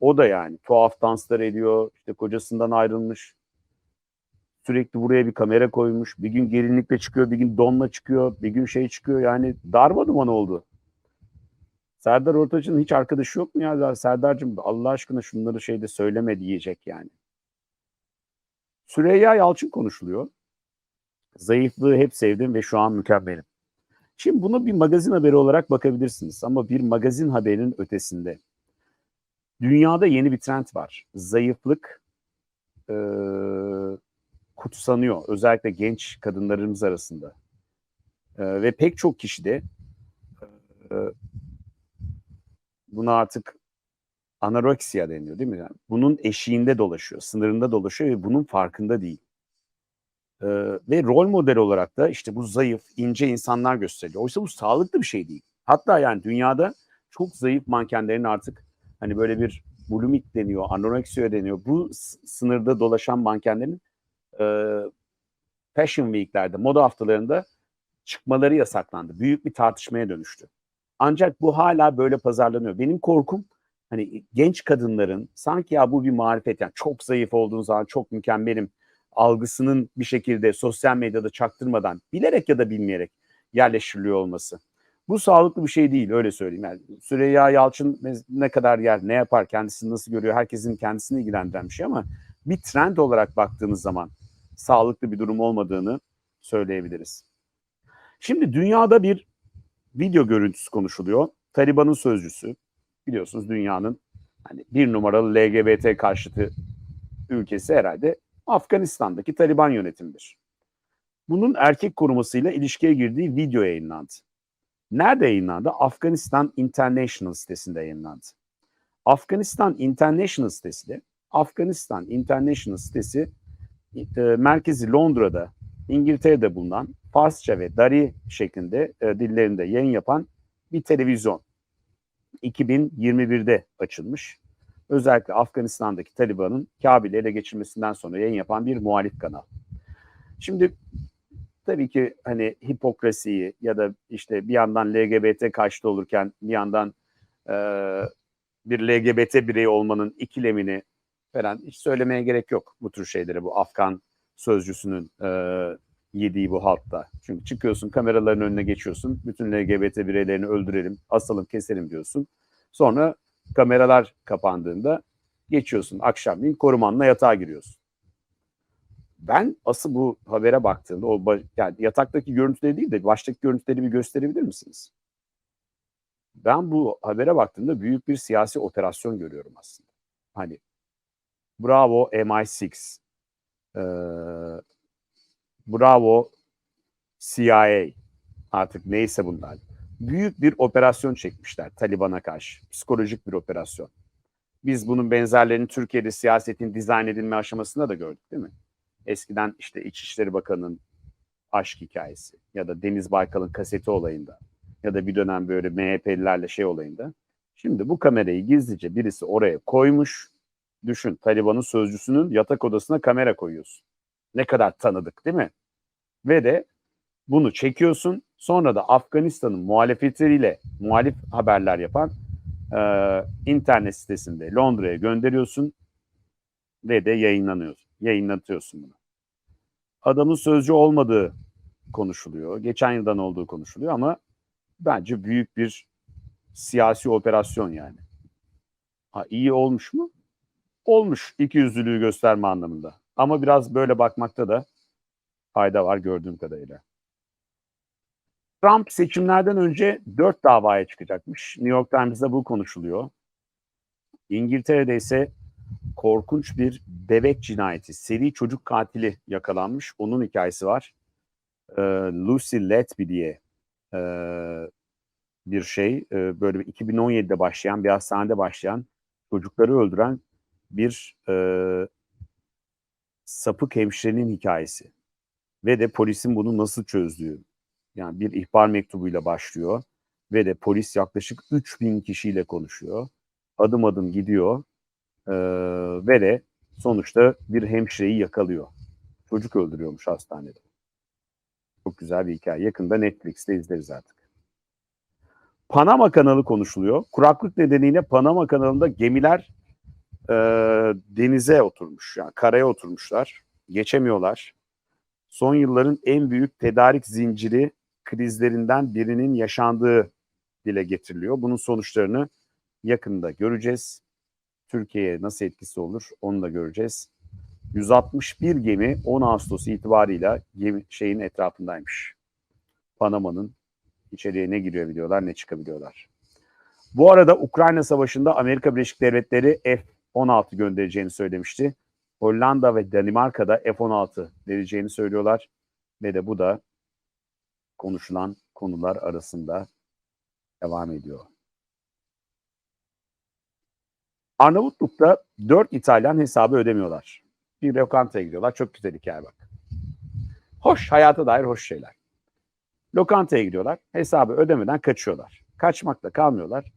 O da yani tuhaf danslar ediyor. İşte kocasından ayrılmış. Sürekli buraya bir kamera koymuş. Bir gün gelinlikle çıkıyor, bir gün donla çıkıyor, bir gün şey çıkıyor. Yani darma duman oldu. Serdar Ortaç'ın hiç arkadaşı yok mu ya? Serdar'cığım Allah aşkına şunları şeyde söyleme diyecek yani. Süreyya Yalçın konuşuluyor. Zayıflığı hep sevdim ve şu an mükemmelim. Şimdi buna bir magazin haberi olarak bakabilirsiniz ama bir magazin haberinin ötesinde. Dünyada yeni bir trend var. Zayıflık e, kutsanıyor. Özellikle genç kadınlarımız arasında. E, ve pek çok kişi de e, buna artık anoreksiya deniyor değil mi? Yani bunun eşiğinde dolaşıyor, sınırında dolaşıyor ve bunun farkında değil. Ee, ve rol model olarak da işte bu zayıf, ince insanlar gösteriliyor. Oysa bu sağlıklı bir şey değil. Hatta yani dünyada çok zayıf mankenlerin artık hani böyle bir bulimik deniyor, anoreksiya deniyor. Bu sınırda dolaşan mankenlerin e, Fashion Week'lerde, moda haftalarında çıkmaları yasaklandı. Büyük bir tartışmaya dönüştü. Ancak bu hala böyle pazarlanıyor. Benim korkum hani genç kadınların sanki ya bu bir marifet yani çok zayıf olduğun zaman çok mükemmelim algısının bir şekilde sosyal medyada çaktırmadan bilerek ya da bilmeyerek yerleştiriliyor olması. Bu sağlıklı bir şey değil öyle söyleyeyim. Yani Süreyya Yalçın ne kadar yer, ne yapar, kendisini nasıl görüyor herkesin kendisini ilgilendiren bir şey ama bir trend olarak baktığınız zaman sağlıklı bir durum olmadığını söyleyebiliriz. Şimdi dünyada bir video görüntüsü konuşuluyor. Taliban'ın sözcüsü biliyorsunuz dünyanın hani bir numaralı LGBT karşıtı ülkesi herhalde Afganistan'daki Taliban yönetimidir. Bunun erkek korumasıyla ilişkiye girdiği video yayınlandı. Nerede yayınlandı? Afganistan International sitesinde yayınlandı. Afganistan International sitesi de Afganistan International sitesi e, merkezi Londra'da, İngiltere'de bulunan Farsça ve Dari şeklinde e, dillerinde yayın yapan bir televizyon. 2021'de açılmış. Özellikle Afganistan'daki Taliban'ın Kabil'i ele geçirmesinden sonra yayın yapan bir muhalif kanal. Şimdi tabii ki hani hipokrasiyi ya da işte bir yandan LGBT karşıtı olurken bir yandan e, bir LGBT bireyi olmanın ikilemini falan hiç söylemeye gerek yok bu tür şeyleri bu Afgan sözcüsünün e, yediği bu halkta. Çünkü çıkıyorsun kameraların önüne geçiyorsun. Bütün LGBT bireylerini öldürelim, asalım, keselim diyorsun. Sonra kameralar kapandığında geçiyorsun akşamleyin korumanla yatağa giriyorsun. Ben asıl bu habere baktığımda o yani yataktaki görüntüleri değil de baştaki görüntüleri bir gösterebilir misiniz? Ben bu habere baktığımda büyük bir siyasi operasyon görüyorum aslında. Hani bravo MI6, ee, bravo CIA artık neyse bunlar. Büyük bir operasyon çekmişler Taliban'a karşı. Psikolojik bir operasyon. Biz bunun benzerlerini Türkiye'de siyasetin dizayn edilme aşamasında da gördük değil mi? Eskiden işte İçişleri Bakanı'nın aşk hikayesi ya da Deniz Baykal'ın kaseti olayında ya da bir dönem böyle MHP'lilerle şey olayında. Şimdi bu kamerayı gizlice birisi oraya koymuş. Düşün Taliban'ın sözcüsünün yatak odasına kamera koyuyorsun. Ne kadar tanıdık değil mi? Ve de bunu çekiyorsun. Sonra da Afganistan'ın muhalefetleriyle muhalif haberler yapan e, internet sitesinde Londra'ya gönderiyorsun ve de yayınlanıyorsun. Yayınlatıyorsun bunu. Adamın sözcü olmadığı konuşuluyor. Geçen yıldan olduğu konuşuluyor ama bence büyük bir siyasi operasyon yani. Ha, iyi olmuş mu? Olmuş. İki yüzlülüğü gösterme anlamında. Ama biraz böyle bakmakta da fayda var gördüğüm kadarıyla. Trump seçimlerden önce dört davaya çıkacakmış. New York Times'da bu konuşuluyor. İngiltere'de ise korkunç bir bebek cinayeti, seri çocuk katili yakalanmış. Onun hikayesi var. Ee, Lucy Letby diye e, bir şey. E, böyle 2017'de başlayan, bir hastanede başlayan, çocukları öldüren bir e, sapık hemşirenin hikayesi. Ve de polisin bunu nasıl çözdüğü. Yani bir ihbar mektubuyla başlıyor ve de polis yaklaşık 3000 kişiyle konuşuyor. Adım adım gidiyor ee, ve de sonuçta bir hemşireyi yakalıyor. Çocuk öldürüyormuş hastanede. Çok güzel bir hikaye. Yakında Netflix'te izleriz artık. Panama kanalı konuşuluyor. Kuraklık nedeniyle Panama kanalında gemiler e, denize oturmuş. Yani karaya oturmuşlar. Geçemiyorlar. Son yılların en büyük tedarik zinciri krizlerinden birinin yaşandığı dile getiriliyor. Bunun sonuçlarını yakında göreceğiz. Türkiye'ye nasıl etkisi olur onu da göreceğiz. 161 gemi 10 Ağustos itibarıyla gemi şeyin etrafındaymış. Panama'nın içeriye ne giriyor biliyorlar ne çıkabiliyorlar. Bu arada Ukrayna Savaşı'nda Amerika Birleşik Devletleri F-16 göndereceğini söylemişti. Hollanda ve Danimarka'da F-16 vereceğini söylüyorlar. Ve de bu da konuşulan konular arasında devam ediyor. Arnavutluk'ta 4 İtalyan hesabı ödemiyorlar. Bir lokantaya gidiyorlar. Çok güzel hikaye bak. Hoş, hayata dair hoş şeyler. Lokantaya gidiyorlar. Hesabı ödemeden kaçıyorlar. Kaçmakla kalmıyorlar.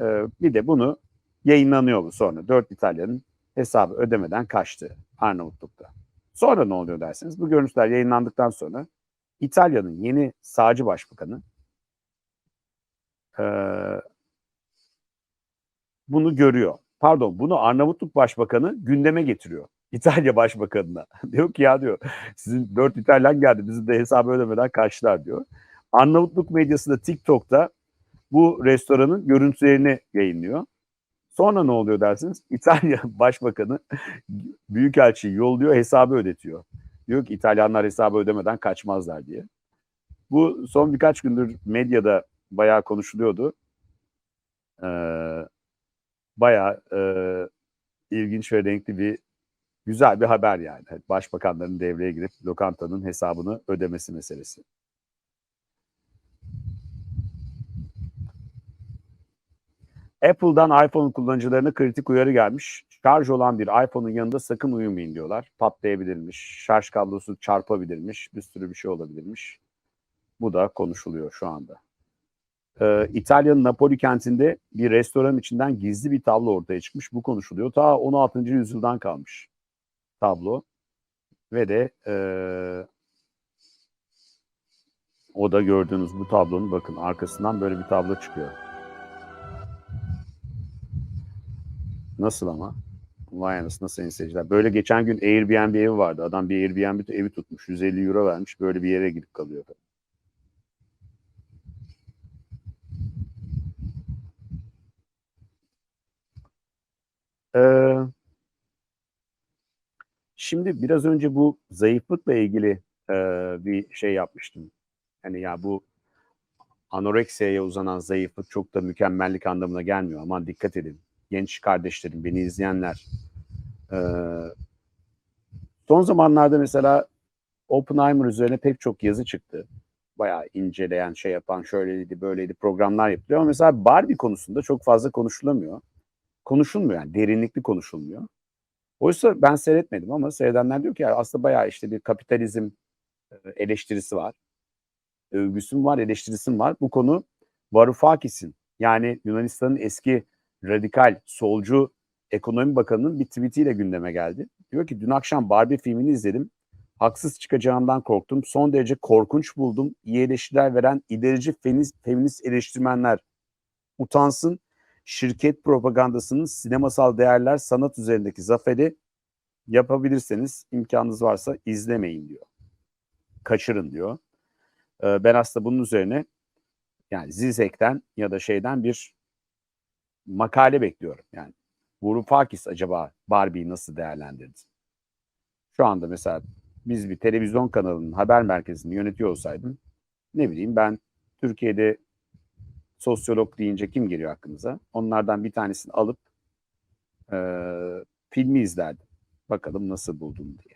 Ee, bir de bunu yayınlanıyor bu sonra. 4 İtalyanın hesabı ödemeden kaçtı Arnavutluk'ta. Sonra ne oluyor derseniz bu görüntüler yayınlandıktan sonra İtalya'nın yeni sağcı başbakanı e, bunu görüyor. Pardon bunu Arnavutluk Başbakanı gündeme getiriyor. İtalya Başbakanı'na. diyor ki ya diyor sizin dört İtalyan geldi bizim de hesabı ödemeden kaçtılar diyor. Arnavutluk medyası da TikTok'ta bu restoranın görüntülerini yayınlıyor. Sonra ne oluyor dersiniz? İtalya Başbakanı Büyükelçiyi yolluyor hesabı ödetiyor. Diyor ki İtalyanlar hesabı ödemeden kaçmazlar diye. Bu son birkaç gündür medyada bayağı konuşuluyordu. Ee, bayağı e, ilginç ve renkli bir güzel bir haber yani. Başbakanların devreye girip lokantanın hesabını ödemesi meselesi. Apple'dan iPhone kullanıcılarına kritik uyarı gelmiş. Şarj olan bir iPhone'un yanında sakın uyumayın diyorlar. Patlayabilirmiş, şarj kablosu çarpabilirmiş, bir sürü bir şey olabilirmiş. Bu da konuşuluyor şu anda. Ee, İtalya'nın Napoli kentinde bir restoran içinden gizli bir tablo ortaya çıkmış. Bu konuşuluyor. Ta 16. yüzyıldan kalmış tablo. Ve de e, o da gördüğünüz bu tablonun bakın arkasından böyle bir tablo çıkıyor. Nasıl ama? Vay anasını sayın seyirciler. Böyle geçen gün Airbnb evi vardı. Adam bir Airbnb evi tutmuş. 150 euro vermiş. Böyle bir yere gidip kalıyor. Ee, şimdi biraz önce bu zayıflıkla ilgili e, bir şey yapmıştım. Hani ya bu anoreksiyaya uzanan zayıflık çok da mükemmellik anlamına gelmiyor. Aman dikkat edin. Genç kardeşlerim, beni izleyenler. Ee, son zamanlarda mesela Oppenheimer üzerine pek çok yazı çıktı. Bayağı inceleyen, şey yapan, şöyleydi, böyleydi programlar yapılıyor. Ama mesela Barbie konusunda çok fazla konuşulamıyor konuşulmuyor yani derinlikli konuşulmuyor. Oysa ben seyretmedim ama seyredenler diyor ki ya aslında bayağı işte bir kapitalizm e, eleştirisi var. Övgüsüm var, eleştirisim var. Bu konu Varoufakis'in yani Yunanistan'ın eski radikal solcu ekonomi bakanının bir tweetiyle gündeme geldi. Diyor ki dün akşam Barbie filmini izledim. Haksız çıkacağımdan korktum. Son derece korkunç buldum. İyi eleştiriler veren ilerici feminist, feminist eleştirmenler utansın şirket propagandasının sinemasal değerler sanat üzerindeki zaferi yapabilirseniz imkanınız varsa izlemeyin diyor. Kaçırın diyor. Ee, ben aslında bunun üzerine yani Zizek'ten ya da şeyden bir makale bekliyorum. Yani Varoufakis acaba Barbie'yi nasıl değerlendirdi? Şu anda mesela biz bir televizyon kanalının haber merkezini yönetiyor olsaydım ne bileyim ben Türkiye'de sosyolog deyince kim geliyor aklınıza? Onlardan bir tanesini alıp e, filmi izlerdim. Bakalım nasıl buldum diye.